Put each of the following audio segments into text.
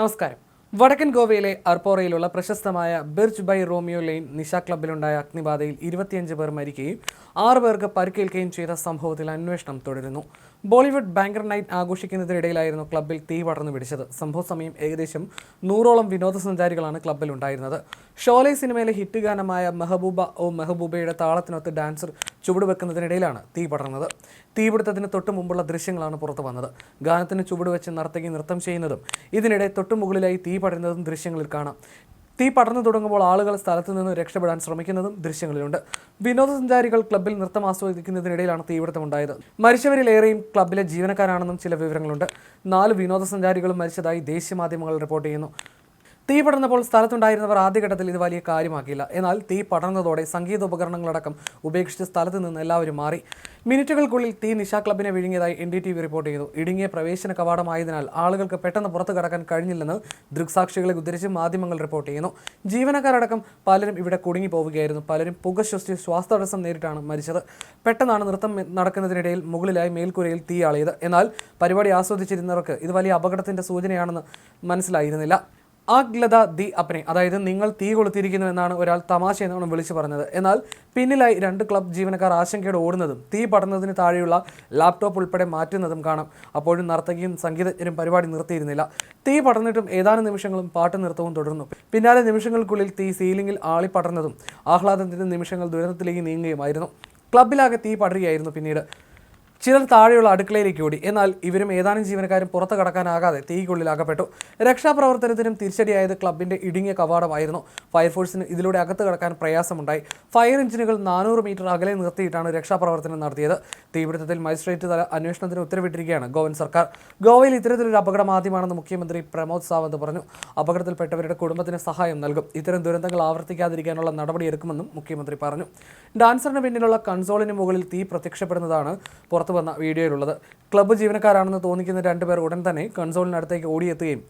നമസ്കാരം. വടക്കൻ ഗോവയിലെ അർപ്പോറയിലുള്ള പ്രശസ്തമായ ബിർജ് ബൈ റോമിയോ ലെയിൻ നിശ ക്ലബിലുണ്ടായ അഗ്നിബാധയിൽ ഇരുപത്തിയഞ്ച് പേർ മരിക്കുകയും ആറ് പേർക്ക് പരിക്കേൽക്കുകയും ചെയ്ത സംഭവത്തിൽ അന്വേഷണം തുടരുന്നു. ബോളിവുഡ് ബാങ്കർ നൈറ്റ് ആഘോഷിക്കുന്നതിനിടയിലായിരുന്നു ക്ലബ്ബിൽ തീ പടർന്നു പിടിച്ചത്. സംഭവ സമയം ഏകദേശം നൂറോളം വിനോദസഞ്ചാരികളാണ് ക്ലബ്ബിൽ ഉണ്ടായിരുന്നത്. ഷോലെ സിനിമയിലെ ഹിറ്റ് ഗാനമായ മെഹബൂബ ഓ മെഹബൂബയുടെ താളത്തിനൊത്ത് ഡാൻസർ ചുവടുവെക്കുന്നതിനിടയിലാണ് തീ പടർന്നത്. തീപിടുത്തത്തിന് തൊട്ടു മുമ്പുള്ള ദൃശ്യങ്ങളാണ് പുറത്തു വന്നത്. ഗാനത്തിന് ചുവടുവെച്ച് നർത്തകി നൃത്തം ചെയ്യുന്നതും ഇതിനിടെ തൊട്ടുമുകളിലായി തീ പടരുന്നതും ദൃശ്യങ്ങളിൽ കാണാം. തീ പടർന്നു തുടങ്ങുമ്പോൾ ആളുകൾ സ്ഥലത്തു നിന്ന് രക്ഷപ്പെടാൻ ശ്രമിക്കുന്നതും ദൃശ്യങ്ങളിലുണ്ട്. വിനോദസഞ്ചാരികൾ ക്ലബ്ബിൽ നൃത്തം ആസ്വദിക്കുന്നതിനിടയിലാണ് തീപിടുത്തമുണ്ടായത്. മരിച്ചവരിലേറെയും ക്ലബ്ബിലെ ജീവനക്കാരാണെന്നും ചില വിവരങ്ങളുണ്ട്. നാല് വിനോദസഞ്ചാരികളും മരിച്ചതായി ദേശീയ മാധ്യമങ്ങൾ റിപ്പോർട്ട് ചെയ്യുന്നു. തീ പടർന്നപ്പോൾ സ്ഥലത്തുണ്ടായിരുന്നവർ ആദ്യഘട്ടത്തിൽ ഇത് വലിയ കാര്യമാക്കിയില്ല. എന്നാൽ തീ പടർന്നതോടെ സംഗീത ഉപകരണങ്ങളടക്കം ഉപേക്ഷിച്ച് സ്ഥലത്ത് നിന്ന് എല്ലാവരും മാറി. മിനിറ്റുകൾക്കുള്ളിൽ തീ നിശാ ക്ലബിനെ വിഴുങ്ങിയതായി N D T V report ചെയ്തു. ഇടുങ്ങിയ പ്രവേശന കവാടമായതിനാൽ ആളുകൾക്ക് പെട്ടെന്ന് പുറത്തു കടക്കാൻ കഴിഞ്ഞില്ലെന്ന് ദൃക്സാക്ഷികളെ ഉദ്ധരിച്ച് മാധ്യമങ്ങൾ റിപ്പോർട്ട് ചെയ്യുന്നു. ജീവനക്കാരടക്കം പലരും ഇവിടെ കുടുങ്ങി പോവുകയായിരുന്നു പലരും പുക ശ്വസിച്ച് ശ്വാസതടസ്സം നേരിട്ടാണ് മരിച്ചത്. പെട്ടെന്നാണ് നൃത്തം നടക്കുന്നതിനിടയിൽ മുകളിലായി മേൽക്കൂരയിൽ തീയാളിയത് എന്നാൽ പരിപാടി ആസ്വദിച്ചിരുന്നവർക്ക് ഇത് വലിയ അപകടത്തിന്റെ സൂചനയാണെന്ന് മനസ്സിലായിരുന്നില്ല. ആഗ്ലത ദി അപ്നെ. അതായത് നിങ്ങൾ തീ കൊളുത്തിയിരിക്കുന്നു എന്നാണ് ഒരാൾ തമാശ എന്നാണ് വിളിച്ചു പറഞ്ഞത്. എന്നാൽ പിന്നിലായി രണ്ട് ക്ലബ് ജീവനക്കാർ ആശങ്കയോടെ ഓടുന്നതും തീ പടർന്നതിന് താഴെയുള്ള ലാപ്ടോപ്പ് ഉൾപ്പെടെ മാറ്റുന്നതും കാണാം. അപ്പോഴും നർത്തകിയും സംഗീതജ്ഞരും പരിപാടി നിർത്തിയിരുന്നില്ല. തീ പടർന്നിട്ടും ഏതാനും നിമിഷങ്ങളും പാട്ട് നൃത്തവും തുടർന്നു. പിന്നാലെ നിമിഷങ്ങൾക്കുള്ളിൽ തീ സീലിംഗിൽ ആളി പടർന്നതും ആഹ്ലാദത്തിന്റെ നിമിഷങ്ങൾ ദുരന്തത്തിലേക്ക് നീങ്ങുകയുമായിരുന്നു. ക്ലബിലാകെ തീ പടരുകയായിരുന്നു പിന്നീട്. ചിലർ താഴെയുള്ള അടുക്കളയിലേക്ക് ഓടി. എന്നാൽ ഇവരും ഏതാനും ജീവനക്കാരും പുറത്തു കടക്കാനാകാതെ തീയ്ക്കുള്ളിൽ അകപ്പെട്ടു രക്ഷാപ്രവർത്തനത്തിനും തിരിച്ചടിയായത് ക്ലബിന്റെ ഇടുങ്ങിയ കവാടമായിരുന്നു. ഫയർഫോഴ്സിന് ഇതിലൂടെ അകത്ത് കടക്കാൻ പ്രയാസമുണ്ടായി. ഫയർ എഞ്ചിനുകൾ നാനൂറ് മീറ്റർ അകലെ നിർത്തിയിട്ടാണ് രക്ഷാപ്രവർത്തനം നടത്തിയത്. തീപിടുത്തത്തിൽ മജിസ്ട്രേറ്റ് തല അന്വേഷണത്തിന് ഉത്തരവിട്ടിരിക്കുകയാണ് ഗോവൻ സർക്കാർ. ഗോവയിൽ ഇത്തരത്തിലൊരു അപകടം ആദ്യമാണെന്ന് മുഖ്യമന്ത്രി പ്രമോദ് സാവന്ത് പറഞ്ഞു. അപകടത്തിൽപ്പെട്ടവരുടെ കുടുംബത്തിന് സഹായം നൽകും. ഇത്തരം ദുരന്തങ്ങൾ ആവർത്തിക്കാതിരിക്കാനുള്ള നടപടിയെടുക്കുമെന്നും മുഖ്യമന്ത്രി പറഞ്ഞു. ഡാൻസറിന് പിന്നിലുള്ള കൺസോളിന് മുകളിൽ തീ പ്രത്യക്ഷപ്പെടുന്നതാണ് പുറത്തു വന്ന വീഡിയോയിലുള്ളത്. ക്ലബ്ബ് ജീവനക്കാരാണെന്ന് തോന്നിക്കുന്ന രണ്ടുപേർ ഉടൻ തന്നെ കൺസോളിനടുത്തേക്ക് ഓടിയെത്തുകയും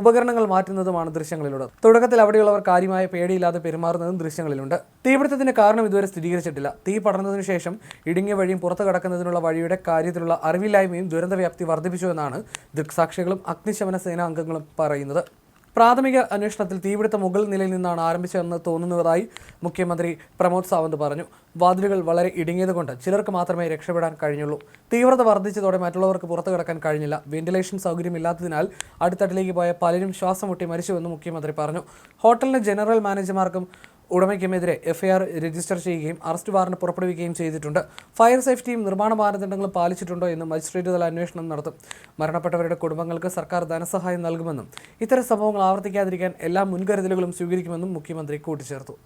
ഉപകരണങ്ങൾ മാറ്റുന്നതുമാണ് ദൃശ്യങ്ങളിലുള്ളത്. തുടക്കത്തിൽ അവിടെയുള്ളവർ കാര്യമായ പേടിയില്ലാതെ പെരുമാറുന്നതും ദൃശ്യങ്ങളിലുണ്ട്. തീപിടുത്തത്തിന്റെ കാരണം ഇതുവരെ സ്ഥിരീകരിച്ചിട്ടില്ല. തീ പടർന്നതിനു ശേഷം ഇടുങ്ങിയ വഴിയും പുറത്തു കടക്കുന്നതിനുള്ള വഴിയുടെ കാര്യത്തിലുള്ള അറിവില്ലായ്മയും ദുരന്തവ്യാപ്തി വർദ്ധിപ്പിച്ചുവെന്നാണ് ദൃക്സാക്ഷികളും അഗ്നിശമന സേനാ അംഗങ്ങളും പറയുന്നത്. പ്രാഥമിക അന്വേഷണത്തിൽ തീപിടുത്തം മുകൾ നിലയിൽ നിന്നാണ് ആരംഭിച്ചതെന്ന് തോന്നുന്നതായി മുഖ്യമന്ത്രി പ്രമോദ് സാവന്ത് പറഞ്ഞു. വാതിലുകൾ വളരെ ഇടുങ്ങിയതുകൊണ്ട് ചിലർക്ക് മാത്രമേ രക്ഷപ്പെടാൻ കഴിഞ്ഞുള്ളൂ. തീവ്രത വർദ്ധിച്ചതോടെ മറ്റുള്ളവർക്ക് പുറത്തു കിടക്കാൻ കഴിഞ്ഞില്ല. വെന്റിലേഷൻ സൗകര്യമില്ലാത്തതിനാൽ അടുത്തട്ടിലേക്ക് പോയ പലരും ശ്വാസം മുട്ടി മരിച്ചുവെന്ന് മുഖ്യമന്ത്രി പറഞ്ഞു. ഹോട്ടലിലെ ജനറൽ മാനേജർമാർക്കും ഉടമയ്ക്കുമെതിരെ എഫ്ഐആർ രജിസ്റ്റർ ചെയ്യുകയും അറസ്റ്റ് വാറന്റ് പുറപ്പെടുവിക്കുകയും ചെയ്തിട്ടുണ്ട്. ഫയർ സേഫ്റ്റിയും നിർമ്മാണ മാനദണ്ഡങ്ങളും പാലിച്ചിട്ടുണ്ടോ എന്ന് മജിസ്ട്രേറ്റ് തല അന്വേഷണം നടത്തും. മരണപ്പെട്ടവരുടെ കുടുംബങ്ങൾക്ക് സർക്കാർ ധനസഹായം നൽകുമെന്നും ഇത്തരം സംഭവങ്ങൾ ആവർത്തിക്കാതിരിക്കാൻ എല്ലാ മുൻകരുതലുകളും സ്വീകരിക്കുമെന്നും മുഖ്യമന്ത്രി കൂട്ടിച്ചേർത്തു.